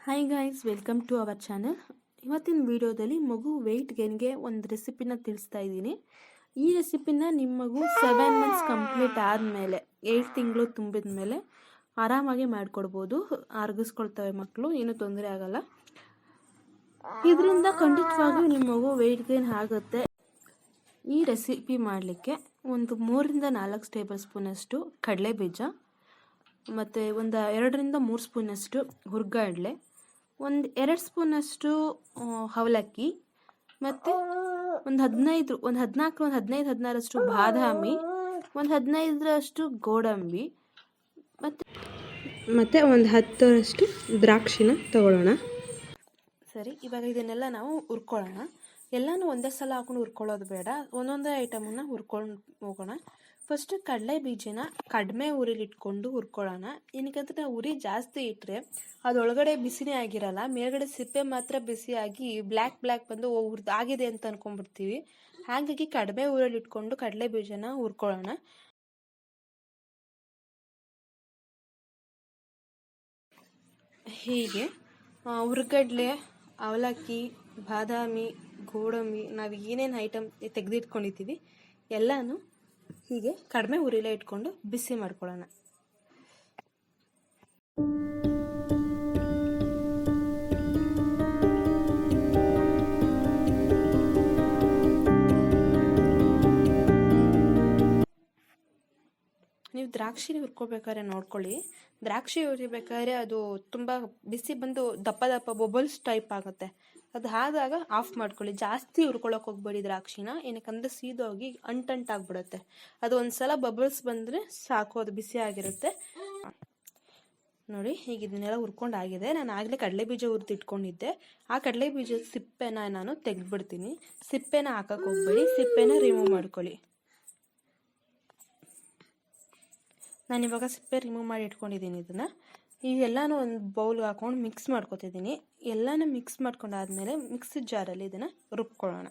Hi guys welcome to our channel ಇವತ್ತಿನ ವಿಡಿಯೋದಲ್ಲಿ ಮಗು ವೆಯ್ಟ್ ಗೇನ್ಗೆ ಒಂದು ರೆಸಿಪಿನ ತಿಳಿಸ್ತಾ ಇದ್ದೀನಿ. ಈ ರೆಸಿಪಿನ ನಿಮ್ಮ ಮಗು ಸೆವೆನ್ ಮಂತ್ಸ್ ಕಂಪ್ಲೀಟ್ ಆದಮೇಲೆ, ಏಳು ತಿಂಗಳು ತುಂಬಿದ ಮೇಲೆ ಆರಾಮಾಗಿ ಮಾಡಿಕೊಡ್ಬೋದು. ಅರ್ಗಿಸ್ಕೊಳ್ತವೆ ಮಕ್ಕಳು ಏನೂ ತೊಂದರೆ ಆಗಲ್ಲ. ಇದರಿಂದ ಖಂಡಿತವಾಗಿಯೂ ನಿಮ್ಮ ಮಗು ವೆಯ್ಟ್ ಗೇನ್ ಆಗುತ್ತೆ. ಈ ರೆಸಿಪಿ ಮಾಡಲಿಕ್ಕೆ ಒಂದು ಮೂರರಿಂದ ನಾಲ್ಕು ಟೇಬಲ್ ಸ್ಪೂನಷ್ಟು ಕಡಲೆ ಬೀಜ ಮತ್ತು ಒಂದು ಎರಡರಿಂದ ಮೂರು ಸ್ಪೂನಷ್ಟು ಹುರ್ಗಡ್ಲೆ ಒಂದು ಎರಡು ಸ್ಪೂನಷ್ಟು ಅವಲಕ್ಕಿ ಮತ್ತು ಒಂದು ಹದಿನೈದು ಒಂದು ಹದಿನಾಲ್ಕು ಒಂದು ಹದಿನೈದು ಹದಿನಾರಷ್ಟು ಬಾದಾಮಿ ಒಂದು ಹದಿನೈದರಷ್ಟು ಗೋಡಂಬಿ ಮತ್ತು ಮತ್ತು ಒಂದು ಹತ್ತರಷ್ಟು ದ್ರಾಕ್ಷಿನ ತಗೊಳ್ಳೋಣ. ಸರಿ ಇವಾಗ ಇದನ್ನೆಲ್ಲ ನಾವು ಹುರ್ಕೊಳ್ಳೋಣ. ಎಲ್ಲನೂ ಒಂದೇ ಸಲ ಹಾಕೊಂಡು ಹುರ್ಕೊಳ್ಳೋದು ಬೇಡ. ಒಂದೊಂದೇ ಐಟಮನ್ನು ಹುರ್ಕೊಂಡು ಹೋಗೋಣ. ಫಸ್ಟ್ ಕಡಲೆ ಬೀಜನ ಕಡಿಮೆ ಉರಿಲಿ ಇಟ್ಕೊಂಡು ಹುರ್ಕೊಳ್ಳೋಣ. ಏನಕ್ಕಂದ್ರೆ ಉರಿ ಜಾಸ್ತಿ ಇಟ್ಟರೆ ಅದೊಳಗಡೆ ಬಿಸಿನೇ ಆಗಿರಲ್ಲ ಮೇಲ್ಗಡೆ ಸಿಪ್ಪೆ ಮಾತ್ರ ಬಿಸಿಯಾಗಿ ಬ್ಲ್ಯಾಕ್ ಬ್ಲ್ಯಾಕ್ ಬಂದು ಓ, ಆಗಿದೆ ಅಂತ ಅನ್ಕೊಂಡ್ಬಿಡ್ತೀವಿ. ಹಾಗಾಗಿ ಕಡಿಮೆ ಇಟ್ಕೊಂಡು ಕಡಲೆ ಬೀಜನ ಹುರ್ಕೊಳ್ಳೋಣ. ಹೀಗೆ ಹುರ್ಗಡ್ಲೆ ಅವಲಕ್ಕಿ ಬಾದಾಮಿ ಗೋಡಂಬಿ ನಾವು ಏನೇನು ಐಟಮ್ ತೆಗೆದಿಟ್ಕೊಂಡಿದ್ದೀವಿ ಎಲ್ಲನೂ ಹೀಗೆ ಕಡಿಮೆ ಉರಿಲೇ ಇಟ್ಕೊಂಡು ಬಿಸಿ ಮಾಡ್ಕೊಳ್ಳೋಣ. ನೀವು ದ್ರಾಕ್ಷಿ ಹುರ್ಕೋಬೇಕಾದ್ರೆ ನೋಡ್ಕೊಳ್ಳಿ. ದ್ರಾಕ್ಷಿ ಹುರಿಬೇಕಾದ್ರೆ ಅದು ತುಂಬ ಬಿಸಿ ಬಂದು ದಪ್ಪ ದಪ್ಪ ಬೊಬಲ್ಸ್ ಟೈಪ್ ಆಗುತ್ತೆ. ಅದು ಆದಾಗ ಆಫ್ ಮಾಡ್ಕೊಳ್ಳಿ. ಜಾಸ್ತಿ ಹುರ್ಕೊಳಕ್ಕೆ ಹೋಗ್ಬೇಡಿ ದ್ರಾಕ್ಷಿನ. ಏನಕ್ಕಂದ್ರೆ ಸೀದೋಗಿ ಅಂಟಂಟಾಗ್ಬಿಡುತ್ತೆ. ಅದು ಒಂದ್ಸಲ ಬಬಲ್ಸ್ ಬಂದರೆ ಸಾಕು, ಅದು ಬಿಸಿ ಆಗಿರುತ್ತೆ. ನೋಡಿ, ಈಗ ಇದನ್ನೆಲ್ಲ ಹುರ್ಕೊಂಡಾಗಿದೆ ನಾನು ಆಗಲೇ ಕಡಲೆ ಬೀಜ ಹುರಿದು ಇಟ್ಕೊಂಡಿದ್ದೆ ಆ ಕಡಲೆ ಬೀಜದ ಸಿಪ್ಪೆನ ನಾನು ತೆಗೆದ್ಬಿಡ್ತೀನಿ. ಸಿಪ್ಪೆನ ಹಾಕಕ್ಕೆ ಹೋಗ್ಬೇಡಿ. ಸಿಪ್ಪೆನ ರಿಮೂವ್ ಮಾಡ್ಕೊಳ್ಳಿ. ನಾನು ಇವಾಗ ಸಿಪ್ಪೆ ರಿಮೂವ್ ಮಾಡಿ ಇಟ್ಕೊಂಡಿದ್ದೀನಿ ಇದನ್ನು. ಇದೆಲ್ಲನೂ ಒಂದು ಬೌಲ್ಗೆ ಹಾಕೊಂಡು ಮಿಕ್ಸ್ ಮಾಡ್ಕೊತಿದ್ದೀನಿ ಎಲ್ಲನೂ ಮಿಕ್ಸ್ ಮಾಡ್ಕೊಂಡಾದ್ಮೇಲೆ ಮಿಕ್ಸಿ ಜಾರಲ್ಲಿ ಇದನ್ನು ರುಬ್ಕೊಳ್ಳೋಣ.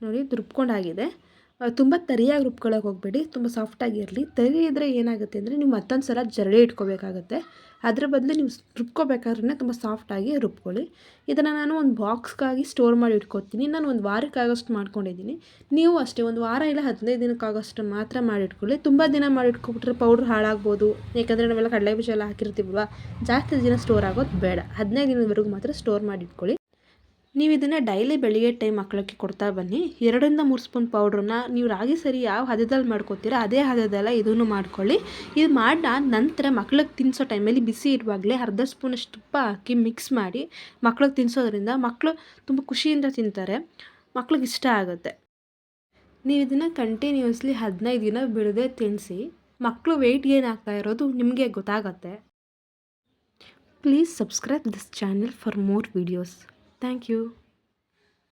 ನೋಡಿ ರುಬ್ಕೊಂಡಾಗಿದೆ. ತುಂಬ ತರಿಯಾಗಿ ರುಬ್ಕೊಳ್ಳೋಕೆ ಹೋಗಬೇಡಿ, ತುಂಬ ಸಾಫ್ಟಾಗಿರಲಿ ತರಿ ಇದ್ದರೆ ಏನಾಗುತ್ತೆ ಅಂದರೆ ನೀವು ಮತ್ತೊಂದು ಸಲ ಜರಡಿ ಇಟ್ಕೋಬೇಕಾಗತ್ತೆ. ಅದರ ಬದಲು ನೀವು ರುಬ್ಕೋಬೇಕಾದ್ರೆ ತುಂಬ ಸಾಫ್ಟಾಗಿ ರುಬ್ಕೊಳ್ಳಿ. ಇದನ್ನು ನಾನು ಒಂದು ಬಾಕ್ಸ್ಗಾಗಿ ಸ್ಟೋರ್ ಮಾಡಿ ಇಟ್ಕೊತೀನಿ. ನಾನು ಒಂದು ವಾರಕ್ಕಾಗೋಷ್ಟು ಮಾಡ್ಕೊಂಡಿದ್ದೀನಿ. ನೀವು ಅಷ್ಟೇ, ಒಂದು ವಾರ ಇಲ್ಲ, ಹದಿನೈದು ದಿನಕ್ಕಾಗೋಷ್ಟು ಮಾತ್ರ ಮಾಡಿಟ್ಕೊಳ್ಳಿ ತುಂಬ ದಿನ ಮಾಡಿಟ್ಕೊಬಿಟ್ರೆ ಪೌಡ್ರ್ ಹಾಳಾಗ್ಬೋದು. ಯಾಕಂದರೆ ನಾವೆಲ್ಲ ಕಡಲೆ ಬೀಜ ಎಲ್ಲ ಹಾಕಿರ್ತೀವಲ್ವ? ಜಾಸ್ತಿ ದಿನ ಸ್ಟೋರ್ ಆಗೋದು ಬೇಡ. ಹದಿನೈದು ದಿನದವರೆಗೂ ಮಾತ್ರ ಸ್ಟೋರ್ ಮಾಡಿ ಇಟ್ಕೊಳ್ಳಿ. ನೀವು ಇದನ್ನು ಡೈಲಿ ಬೆಳಿಗ್ಗೆ ಟೈಮ್ ಮಕ್ಕಳಿಗೆ ಕೊಡ್ತಾ ಬನ್ನಿ. ಎರಡರಿಂದ ಮೂರು ಸ್ಪೂನ್ ಪೌಡ್ರನ್ನ ನೀವು ರಾಗಿ ಸರಿ ಯಾವ ಹದದಲ್ಲಿ ಮಾಡ್ಕೋತೀರೋ ಅದೇ ಹದದಲ್ಲ ಇದನ್ನು ಮಾಡ್ಕೊಳ್ಳಿ. ಇದು ಮಾಡಿದ ನಂತರ ಮಕ್ಳಿಗೆ ತಿನ್ನಿಸೋ ಟೈಮಲ್ಲಿ ಬಿಸಿ ಇರುವಾಗಲೇ ಅರ್ಧ ಸ್ಪೂನಷ್ಟು ತುಪ್ಪ ಹಾಕಿ ಮಿಕ್ಸ್ ಮಾಡಿ ಮಕ್ಳಿಗೆ ತಿನ್ನಿಸೋದ್ರಿಂದ ಮಕ್ಕಳು ತುಂಬ ಖುಷಿಯಿಂದ ತಿಂತಾರೆ. ಮಕ್ಳಿಗೆ ಇಷ್ಟ ಆಗುತ್ತೆ. ನೀವು ಇದನ್ನು ಕಂಟಿನ್ಯೂಸ್ಲಿ ಹದಿನೈದು ದಿನ ಬಿಡದೆ ತಿನ್ನಿಸಿ ಮಕ್ಕಳು ವೆಯ್ಟ್ ಗೇನ್ ಆಗ್ತಾ ಇರೋದು ನಿಮಗೆ ಗೊತ್ತಾಗತ್ತೆ. Please subscribe this channel for more videos Thank you.